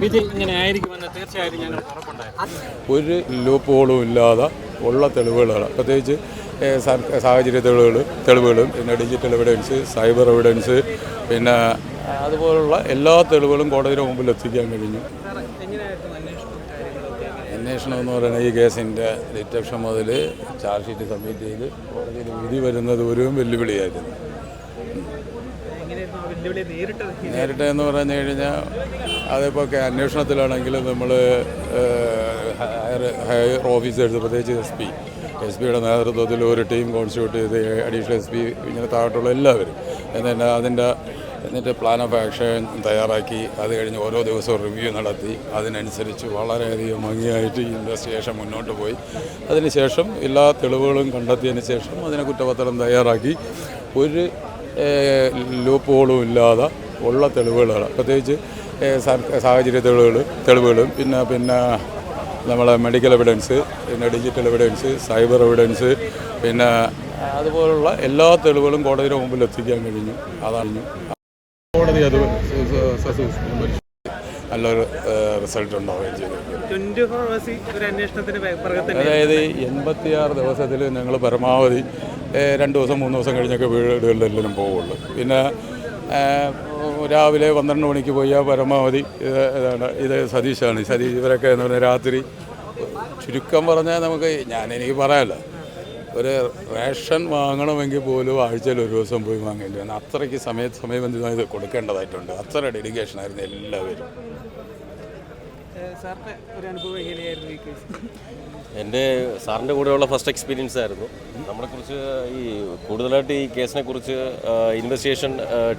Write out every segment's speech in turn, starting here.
വിധി ഇങ്ങനെ ഞാൻ ഒരു ലൂപ്പ് ഹോളും ഇല്ലാതെ ഉള്ള തെളിവുകളാണ്. പ്രത്യേകിച്ച് സാഹചര്യ തെളിവുകൾ തെളിവുകളും പിന്നെ ഡിജിറ്റൽ എവിഡൻസ് സൈബർ എവിഡൻസ് പിന്നെ അതുപോലുള്ള എല്ലാ തെളിവുകളും കോടതിയുടെ മുമ്പിൽ എത്തിക്കാൻ കഴിഞ്ഞു. അന്വേഷണം എന്ന് പറയുന്നത് ഈ കേസിന്റെ ഡിറ്റക്ഷൻ മുതൽ ചാർജ് ഷീറ്റ് സബ്മിറ്റ് ചെയ്ത് കോടതിയിൽ വിധി വരുന്നത് ഒരു വെല്ലുവിളിയായിരുന്നു. നേരിട്ട് എന്ന് പറഞ്ഞു കഴിഞ്ഞാൽ അതിപ്പോൾ അന്വേഷണത്തിലാണെങ്കിൽ നമ്മൾ ഹയർ ഹയർ ഓഫീസേഴ്സ് പ്രത്യേകിച്ച് എസ് പി എസ് പിയുടെ നേതൃത്വത്തിൽ ഒരു ടീം കോൺസ്റ്റിറ്റ്യൂട്ട് ചെയ്ത് അഡീഷണൽ എസ് പി ഇങ്ങനെ താഴോട്ടുള്ള എല്ലാവരും എന്നിട്ട് അതിന്റെ എന്നിട്ട് പ്ലാൻ ഓഫ് ആക്ഷൻ തയ്യാറാക്കി അത് കഴിഞ്ഞ് ഓരോ ദിവസവും റിവ്യൂ നടത്തി അതിനനുസരിച്ച് വളരെയധികം ഭംഗിയായിട്ട് ഇൻവെസ്റ്റിഗേഷൻ മുന്നോട്ട് പോയി. അതിനുശേഷം എല്ലാ തെളിവുകളും കണ്ടെത്തിയതിന് ശേഷം അതിനെ കുറ്റപത്രം തയ്യാറാക്കി ഒരു ലൂപ്പ് ഹോളും ഇല്ലാതെ ഉള്ള തെളിവുകളാണ്. പ്രത്യേകിച്ച് സാഹചര്യ തെളിവുകൾ തെളിവുകളും പിന്നെ പിന്നെ നമ്മളെ മെഡിക്കൽ എവിഡൻസ് പിന്നെ ഡിജിറ്റൽ എവിഡൻസ് സൈബർ എവിഡൻസ് പിന്നെ അതുപോലുള്ള എല്ലാ തെളിവുകളും കോടതിയുടെ മുമ്പിൽ എത്തിക്കാൻ കഴിഞ്ഞു. അതാണ് കോടതി അത് നല്ലൊരു റിസൾട്ട് ഉണ്ടാവുകയും ചെയ്തു. അതായത് എൺപത്തിയാറ് ദിവസത്തിൽ ഞങ്ങൾ പരമാവധി രണ്ട് ദിവസം മൂന്ന് ദിവസം കഴിഞ്ഞൊക്കെ വീടുകളിലെല്ലാം പോവുള്ളൂ. പിന്നെ രാവിലെ പന്ത്രണ്ട് മണിക്ക് പോയാൽ പരമാവധി ഇത് ഇതാണ് ഇത് സതീശാണ്. സതീഷ് ഇവരൊക്കെ എന്ന് പറഞ്ഞാൽ രാത്രി ചുരുക്കം പറഞ്ഞാൽ നമുക്ക് ഞാൻ എനിക്ക് പറയാമല്ലോ ഒരു റേഷൻ വാങ്ങണമെങ്കിൽ പോലും ആഴ്ചയിൽ ഒരു ദിവസം പോയി വാങ്ങേണ്ടി വന്നു. അത്രയ്ക്ക് സമയ സമയബന്ധിതമായി കൊടുക്കേണ്ടതായിട്ടുണ്ട്. അത്ര ഡെഡിക്കേഷൻ ആയിരുന്നു എല്ലാവരും. ഒരു ഈ കേസ് എന്റെ സാറിന്റെ കൂടെയുള്ള ഫസ്റ്റ് എക്സ്പീരിയൻസ് ആയിരുന്നു. നമ്മളെ കുറിച്ച് ഈ കൂടുതലായിട്ട് ഈ കേസിനെ കുറിച്ച് ഇൻവെസ്റ്റിഗേഷൻ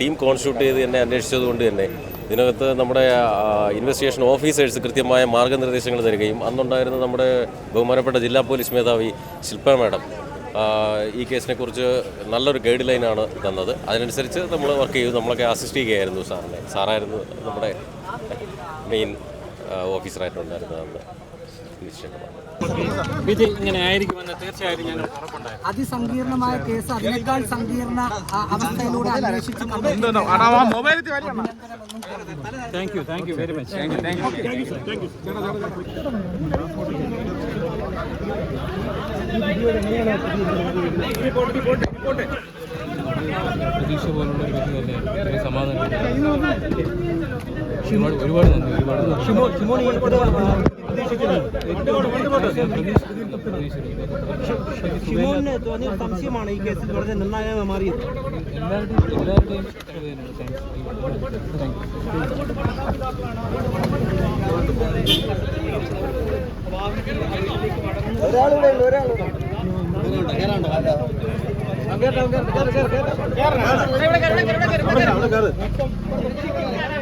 ടീം കോൺസ്റ്റിറ്റ്യൂട്ട് ചെയ്ത് എന്നെ അന്വേഷിച്ചത് കൊണ്ട് തന്നെ ഇതിനകത്ത് നമ്മുടെ ഇൻവെസ്റ്റിഗേഷൻ ഓഫീസേഴ്സ് കൃത്യമായ മാർഗനിർദ്ദേശങ്ങൾ തരികയും അന്നുണ്ടായിരുന്ന നമ്മുടെ ബഹുമാനപ്പെട്ട ജില്ലാ പോലീസ് മേധാവി ശില്പ മാഡം ഈ കേസിനെ കുറിച്ച് നല്ലൊരു ഗൈഡ് ലൈനാണ് തന്നത്. അതിനനുസരിച്ച് നമ്മൾ വർക്ക് ചെയ്തു നമ്മളൊക്കെ അസിസ്റ്റ് ചെയ്യുകയായിരുന്നു സാറിനെ. സാറായിരുന്നു നമ്മുടെ മെയിൻ ഓഫീസറായിട്ടുണ്ടായിരുന്നത് നിശ്ചയമാണ് വിധി ഇങ്ങനെ ആയിരിക്കുമെന്ന് തീർച്ചയായിട്ടും ഞാൻ അതിസങ്കീർണമായ കേസ് അതിനേക്കാൾ സങ്കീർണ അവസ്ഥയിലൂടെ അന്വേഷിച്ച് thank you thank you very much പ്രതീക്ഷ പോലുള്ള ഒരു വ്യക്തി തന്നെ സമാധാനം. ഒരുപാട് ഒരുപാട് നന്ദി ഒരുപാട് സംശയമാണ് ഈ കേസിൽ വളരെ നിർണായകമായി മാറിയത് എല്ലാവരുടെയും എല്ലാവരുടെയും